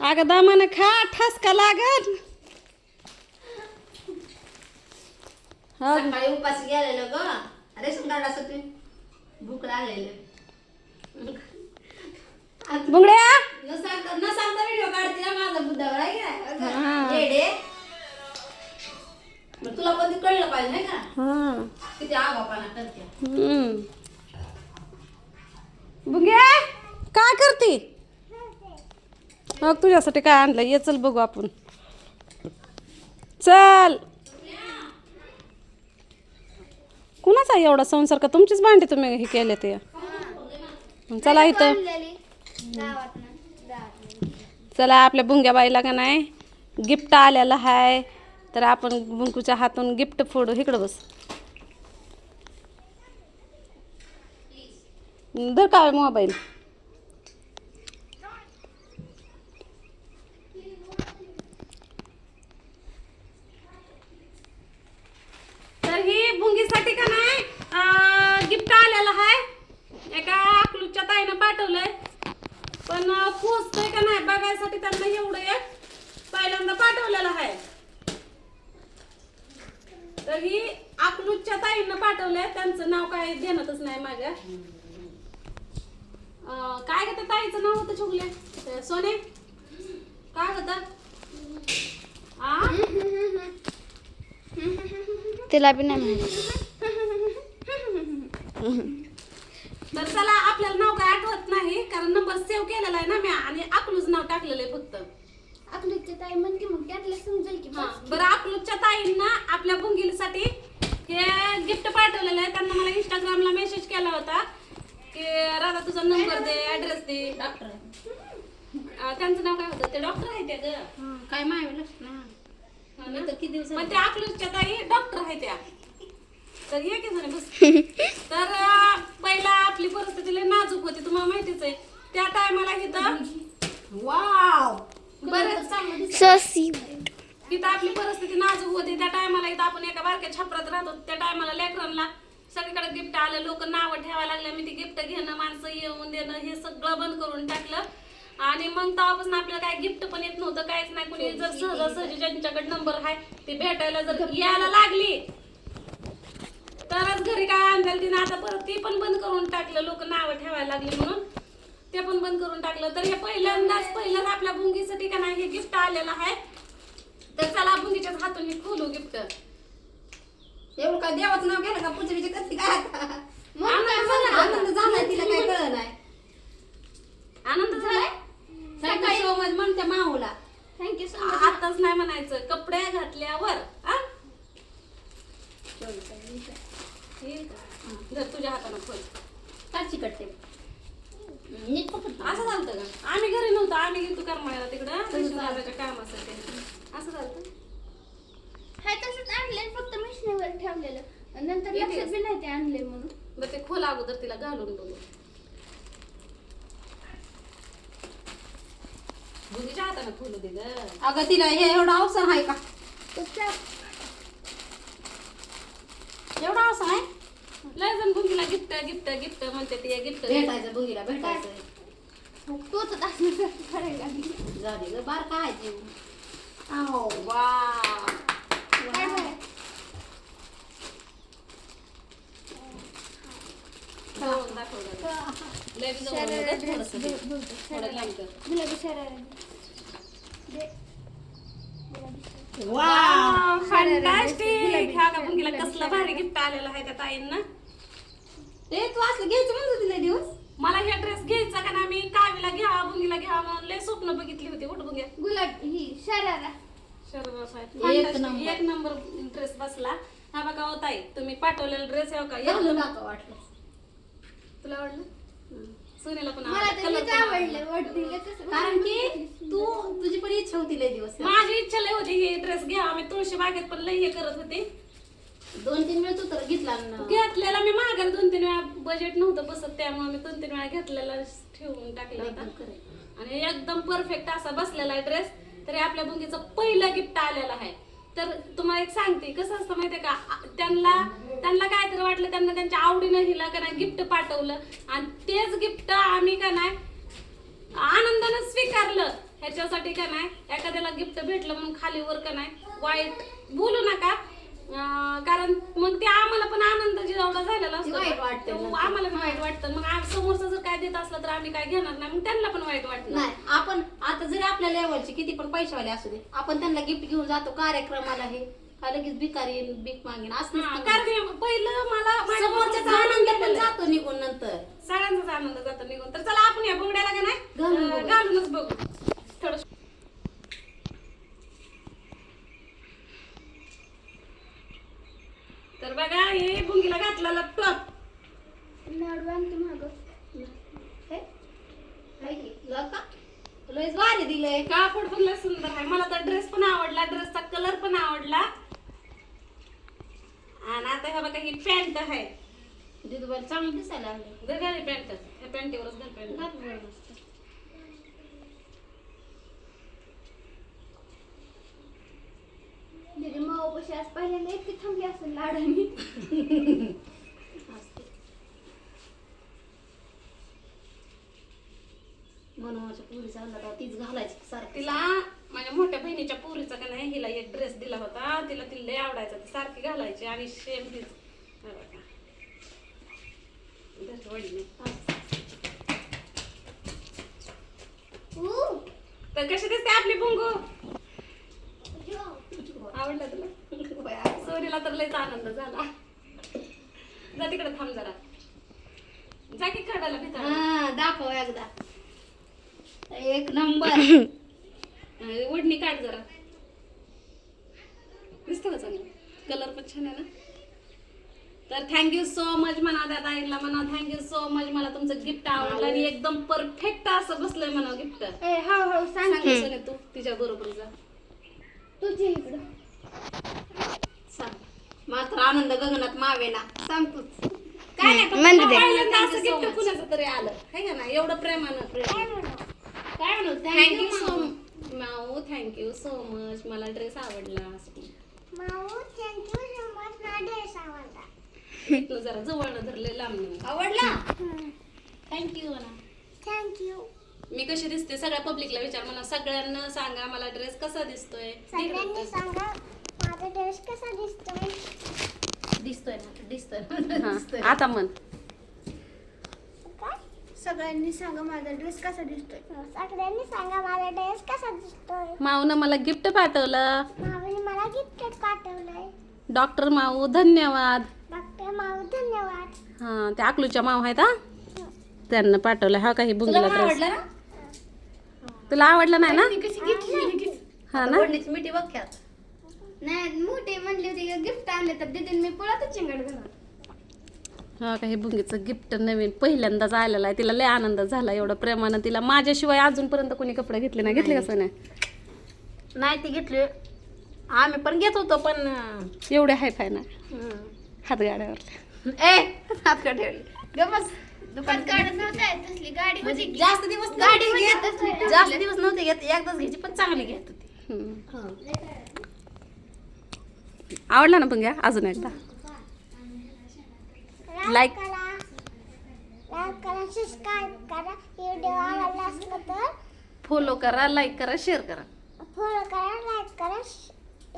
अगं दामानं खा ठसका लागल. हा. सकाळी उपास गेलेलं ग. रेशन कार्ड असं तुम्ही भूक लागलेलं. बुंगड्या? न सांगता न सांगता व्हिडिओ काढते ना माझा बुद्धावर आहे की? हा. येडे मग तुला पण ते कळलं पाहिजे नाही का? हा. किती आगापाना करते. बुंग्या काय करते? हो तुझ्यासाठी काय आणलं? ये चल बघू आपण. चल. कुणाचा आहे एवढा संसार का? तुमचीच भांडी तुम्ही हे केले ते चला इथं. चला आपल्या बुंग्याबाईला का नाही? गिफ्ट आलेलं आहे तर आपण बुंकूच्या हातून गिफ्ट फोडू. इकडं बस. धर काय मोबाईल तर ही बुंगीसाठी का नाही गिफ्ट आलेलं आहे एका अकलूच्या ताईनं पाठवलंय पण पोचतंय का नाही बघायसाठी त्यांना एवढं एक पहिल्यांदा पाठवलेलं आहे. तर ही अकलूच्या ताईनं पाठवलंय. त्यांचं नाव काय देण्यातच नाही माझ्या काय ग ताईचं नाव होतं छुगले? ते सोने? काय होतं? तिला बी नाही तर चला आपल्याला नाव काय आठवत नाही कारण नंबर सेव्ह केलेला आहे ना मी. टाकलेलं आहे फक्त. अकलूच्या ताई म्हण की मग त्यातलं समजेल की हा, बरं अकलूच्या ताईंना आपल्या बुंगीसाठी हे गिफ्ट पाठवलेलं आहे. त्यांना मला इंस्टाग्रामला मेसेज केला होता की राधा तुझा नंबर दे ऍड्रेस दे. डॉक्टर त्यांचं नाव काय होतं? ते डॉक्टर आहे ते ग. काय माहिती हा ना? किती दिवस पण त्या अकलूजच्या ताई डॉक्टर आहे त्या. तर ये की जरा बस. तर अं, पहिला आपली परिस्थिती लय नाजूक होती तुम्हाला माहितीच आहे. त्या टायमाला इथं वाव बरेच ससी इथं आपली परिस्थिती नाजूक होती. त्या टायमाला इथं आपण एका बारक्या छपरात राहत होतो. त्या टायमाला लेकरांना सगळीकडे गिफ्ट आलं. लोक नावं ठेवायला लागले मी ती गिफ्ट घेणं माणसं येऊन देणं हे सगळं बंद करून टाकलं. आणि मग तेव्हापासून आपल्याला काय गिफ्ट पण येत नव्हतं. काहीच नाही. कुणी जर सहजासहजी ज्यांच्याकडे नंबर आहे ती भेटायला जर यायला लागली तरच घरी काय आणलं. तिने आता परत ती पण बंद करून टाकलं. लोक नावं ठेवायला लागली म्हणून. ते पण बंद करून टाकलं. तर हे पहिल्यांदाच पहिल्यांदा आपल्या बुंगीसाठी का नाही हे गिफ्ट आलेलं आहे. तर चला बुंगीच्याच हातून हे खोलू गिफ्ट एवढं काय देवाचं नाव घ्यायला का पुढच्या करते काय आता? आनंद झालाय तिला काय कळलं नाही. आनंद झालाय? सकाळी सोमवार म्हणते माऊला. थँक्यू सो आताच नाही म्हणायचं. कपडे घातल्यावर आहे. धर तुझ्या हातानं खोल. काची कटते नीट पकड असं झालं का? आम्ही घरी नव्हतो आम्ही गेलो करमाळ्याला तिकडं. कामासाठी. असं झालं हाय तसंच फक्त मिशनीवर ठेवलेलं. नंतर येते लक्षात बी नाही ते आणले म्हणून. बरं ते खोल अगोदर तिला घालून बघू. बुद्धीच्या हातानं खोलू दे ग अगं तिला हे एवढा अवसर आहे का? तर त्या एवढा अवसर आहे? लय जण बुंगीला गिफ्ट गिफ्ट गिफ्ट म्हणते ते गिफ्ट भेटायचं बुगीला भेटायचं. तोच जाऊ दे ग बार काय जीव? अहो वा काय लय बी जवळ थोडंसं दे. थोडं लांब कर. गुलाबी शरारा दे. वाव फॅन्टास्टिक ह्या का बुंगीला कसलं भारी गिफ्ट आलेलं आहे त्या ताईंना. ते तू असलं घ्यायचं म्हणत होती लय दिवस? मला हे ड्रेस घ्यायचा का ना मी कावीला घ्यावा बुंगीला घ्यावा म्हणून लय स्वप्न बघितली होती. उठ बुंग्या गुलाब ही शरारा. एक नंबर. एक नंबर ड्रेस बसला. हा बघा हो ताई तुम्ही पाठवलेला ड्रेस आहे हो का? एकदम टाका वाटलं. तुला आवडलं? सुनेला पण कारण की तू तुझी पण इच्छा होती लय दिवस. माझी इच्छा लय होती हे ड्रेस घ्यावा. मी तुळशी बागेत पण लय हे करत होते. दोन तीन वेळ तू घेतला ना. घेतलेला मी माघार दोन तीन वेळा बजेट नव्हतं बसत त्यामुळे मी दोन तीन वेळा घेतलेला ठेवून टाकला होता. आणि एकदम परफेक्ट असा बसलेला आहे ड्रेस तरी आपल्या बुंगीचं पहिलं गिफ्ट आलेलं आहे. तर तुम्हाला एक सांगते कसं असतं माहितीये का? त्यांना त्यांना काय तरी वाटलं त्यांना त्यांच्या आवडीनं हिला का नाही गिफ्ट पाठवलं. आणि तेच गिफ्ट आम्ही का नाही आनंदानं स्वीकारलं. ह्याच्यासाठी का नाही एखाद्याला गिफ्ट भेटलं म्हणून खाली वर का नाही वाईट बोलू नका. अं, कारण मग ते आम्हाला पण आनंद जेवढा झालेला असतो. वाईट वाटतं तो. आम्हाला पण वाईट वाटतं. मग आम- समोरचं जर काय देत असलं तर आम्ही काय घेणार नाही. मग त्यांना पण वाईट वाटणार नाही आपण आता जरी आपल्या लेवलचे किती पण पैशावाले असू दे आपण त्यांना गिफ्ट घेऊन जातो कार्यक्रमाला हे. का लगेच भिकारी येईन, भीक मागेन. असं हा, नसतं. कारण हे पहिलं मला माझ्या समोरच्याचा भावाचं आनंद पण. जातो निघून नंतर. सगळ्यांचाच आनंद जातो निघून. तर चला आपण या बुगड्याला का नाही? अं. घालूनच बघू थोडं तर बघा हे बुंगीला घातलेला टॉप लाडू आणते मागं हे? हाय की? लं का? लयच दिलंय कापड पण लय सुंदर आहे? मला तर ड्रेस पण आवडला ड्रेसचा कलर पण आवडला. आणि आता हे बघा ही पॅन्ट आहे. दिदूबाई चांगलं दिसायला लागले घाली पॅन्ट या पॅन्टीवरच घाल पॅन्ट घात मस्त. दीदी मावापाशी आज पहिल्यांदा इतकी थांबली असेल लाडाने असते. म्हणून माझ्या पुरीचा आणला होता, तीच घालायची सारखी. तिला माझ्या मोठ्या बहिणीच्या पोरीचा का नाही हिला एक ड्रेस दिला होता. तिला ती लय आवडायचा ती सारखी घालायची आणि सेम तीच. तर कशी दिसते आपली बुंगू आवडलं तुला? सोनीला तर लयच आनंद झाला. जा तिकडे थांब जरा. जा की कडाला हा दाखव एकदा. एक नंबर. ओढणी काढ जरा. दिसतं का चांगलं? कलर पण छान आहे ना? तर थँक्यू सो मच म्हणा त्या ताईला म्हणा. थँक्यू सो मच मला तुमचं गिफ्ट आवडलं आणि एकदम परफेक्ट असं बसलंय म्हणा गिफ्ट हळूहळू सांग सांग सोने तू तिच्या बरोबर जा. तुझी इकडं. सांग. मात्र आनंद गगनात मावेना. सांग तूच काय नाही ते. पहिल्यांदा असं गिफ्ट. कुणाचं तरी आलं. है का ना एवढं प्रेमानं. प्रेम काय म्हणू? थँक्यू सो माऊ थँक्यू सो मच मला ड्रेस आवडला. माऊ थँक्यू सो मच ना ड्रेस आवडला. तू जरा जवळ धरले लांब. आवडला? थँक्यू ना थँक्यू मी कशी दिसते? सगळ्या पब्लिकला विचार. म्हणा सगळ्यांना सांगा मला ड्रेस कसा दिसतोय? सगळ्यांनी सांगा माझा ड्रेस कसा दिसतोय? दिसतोय ना दिसतोय. आता म्हण. सगळ्यांनी सांगा माझा ड्रेस कसा दिसतोय. सगळ्यांनी सांगा माझा ड्रेस कसा दिसतोय. माऊनं मला गिफ्ट पाठवलं. माऊने मला गिफ्ट पाठवलंय. डॉक्टर माऊ धन्यवाद. डॉक्टर माऊ धन्यवाद. हा त्या अकलूच्या माऊ आहेत हा? त्यांना पाठवलं हा काही तुला बुंगला ड्रेस आवडला ना? तुला आवडला नाही ना? कशी घेतली हा ना? मिठी बघ. नाही मोठे म्हणले होते गिफ्ट आणले तर दिदीन मी पळतच चिंगड घरात हा काही बुंगीचं गिफ्ट नवीन पहिल्यांदाच आलेलं आहे. तिला लय आनंद झाला एवढं प्रेमानं. तिला माझ्याशिवाय अजूनपर्यंत कोणी कपडे घेतले नाही. घेतले कसं नाही. नाही ती घेतली. आम्ही पण घेत होतो पण एवढे हाय फाय ना. हातगाड्यावर ए! हात का ठेवली ग बस. दुकान म्हणजे होती जास्त दिवस गाडी घेत. जास्त दिवस नव्हते घेत. एकदाच घ्यायची पण चांगली घेत होती. हम्म. आवडला ना पंग्या अजून एकदा. लाईक करा. सबस्क्राईब करा व्हिडिओ आवडला असला तर फॉलो करा लाईक करा शेअर करा. फॉलो करा लाईक करा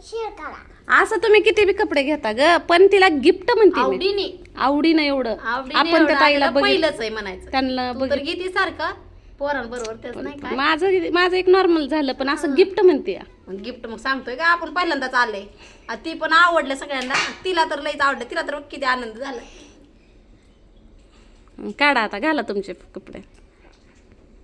शेअर करा. असं तुम्ही किती बी कपडे घेता ग पण तिला गिफ्ट म्हणते मी. आवडीने. आवडीनं एवढं. आपण त्या ताईला पहिलंच आहे म्हणायचं. त्यांना बघितलं किती सारखं. पोरांबरोबर तेच नाही काय. माझं माझं एक नॉर्मल झालं पण असं गिफ्ट म्हणते गिफ्ट मग सांगतोय का आपण पहिल्यांदाच आले. आ, ती पण आवडलं सगळ्यांना. तिला तर लईच आवडलं. तिला तर बघ किती आनंद झाला. काढा आता घाला तुमचे कपडे.